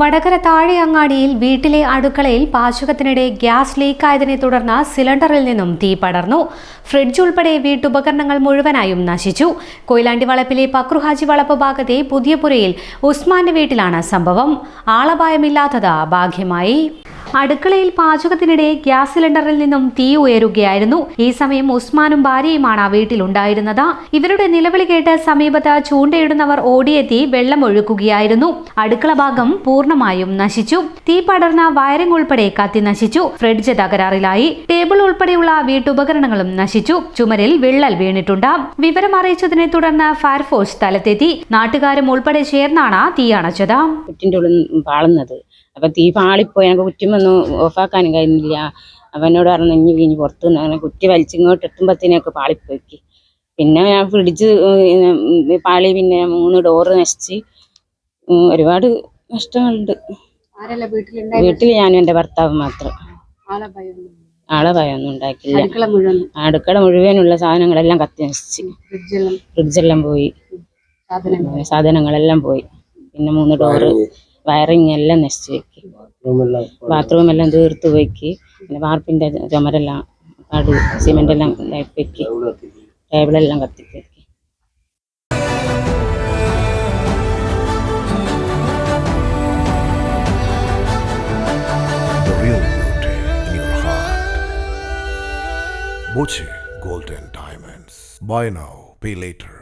വടകര താഴെയങ്ങാടിയിൽ വീട്ടിലെ അടുക്കളയിൽ പാചകത്തിനിടെ ഗ്യാസ് ലീക്കായതിനെ തുടർന്ന് സിലിണ്ടറിൽ നിന്നും തീ പടർന്നു. ഫ്രിഡ്ജ് ഉൾപ്പെടെ വീട്ടുപകരണങ്ങൾ മുഴുവനായും നശിച്ചു. കൊയിലാണ്ടി വളപ്പിലെ പക്രുഹാജി വളപ്പ് ഭാഗത്തെ പുതിയപുരയിൽ ഉസ്മാന്റെ വീട്ടിലാണ് സംഭവം. ആളപായമില്ലാത്തത് ഭാഗ്യമായി അടുക്കളയിൽ പാചകത്തിനിടെ ഗ്യാസ് സിലിണ്ടറിൽ നിന്നും തീ ഉയരുകയായിരുന്നു. ഈ സമയം ഉസ്മാനും ഭാര്യയുമാണ് വീട്ടിലുണ്ടായിരുന്നത്. ഇവരുടെ നിലവിളി കേട്ട് സമീപത്ത് ചൂണ്ടയിടുന്നവർ ഓടിയെത്തി വെള്ളം ഒഴുക്കുകയായിരുന്നു അടുക്കള ഭാഗം പൂർണമായും നശിച്ചു. തീ പടർന്ന വയറിംഗ് ഉൾപ്പെടെ കത്തി നശിച്ചു. ഫ്രിഡ്ജ് തകരാറിലായി. ടേബിൾ ഉൾപ്പെടെയുള്ള വീട്ടുപകരണങ്ങളും നശിച്ചു. ചുമരിൽ വിള്ളൽ വീണിട്ടുണ്ട്. വിവരം അറിയിച്ചതിനെ തുടർന്ന് ഫയർഫോഴ്സ് സ്ഥലത്തെത്തി. നാട്ടുകാരും ഉൾപ്പെടെ ചേർന്നാണ് തീ അണച്ചത്. അപ്പം തീ പാളിപ്പോയി ഞങ്ങൾക്ക് കുറ്റിമൊന്നും ഓഫാക്കാനും കഴിഞ്ഞില്ല. അവനോട് പറഞ്ഞു ഇഞ്ഞി വീഞ്ഞ് പുറത്ത് നിന്ന് അങ്ങനെ കുറ്റി വലിച്ചിങ്ങോട്ട് എത്തുമ്പത്തേനൊക്കെ പാളിപ്പോയിക്ക്. പിന്നെ ഞാൻ ഫ്രിഡ്ജ് പാളി പിന്നെ മൂന്ന് ഡോറ് നശിച്ച്. ഒരുപാട് നഷ്ടങ്ങളുണ്ട്. ആരല്ല വീട്ടിലുണ്ടായി വീട്ടിൽ ഞാനും എന്റെ ഭർത്താവ് മാത്രം. ആളെ ഭയം ആളെ ഭയമൊന്നും ഉണ്ടാക്കില്ല അടുക്കള മുഴുവൻ? അടുക്കള മുഴുവനുള്ള സാധനങ്ങളെല്ലാം കത്തി നശിച്ച്. ഫ്രിഡ്ജെല്ലാം? ഫ്രിഡ്ജെല്ലാം പോയി. സാധനങ്ങളെല്ലാം പോയി. പിന്നെ മൂന്ന് ഡോറ് വയറിങ് എല്ലാം നശിച്ചു വെക്കി ബാത്റൂം എല്ലാം തീർത്ത് വെക്കി പിന്നെ വാർപ്പിന്റെ ചുമരെല്ലാം സിമെന്റ് എല്ലാം വെക്കി ടേബിളെല്ലാം കത്തിക്ക്. Boche Golden Diamonds. Buy now, pay later.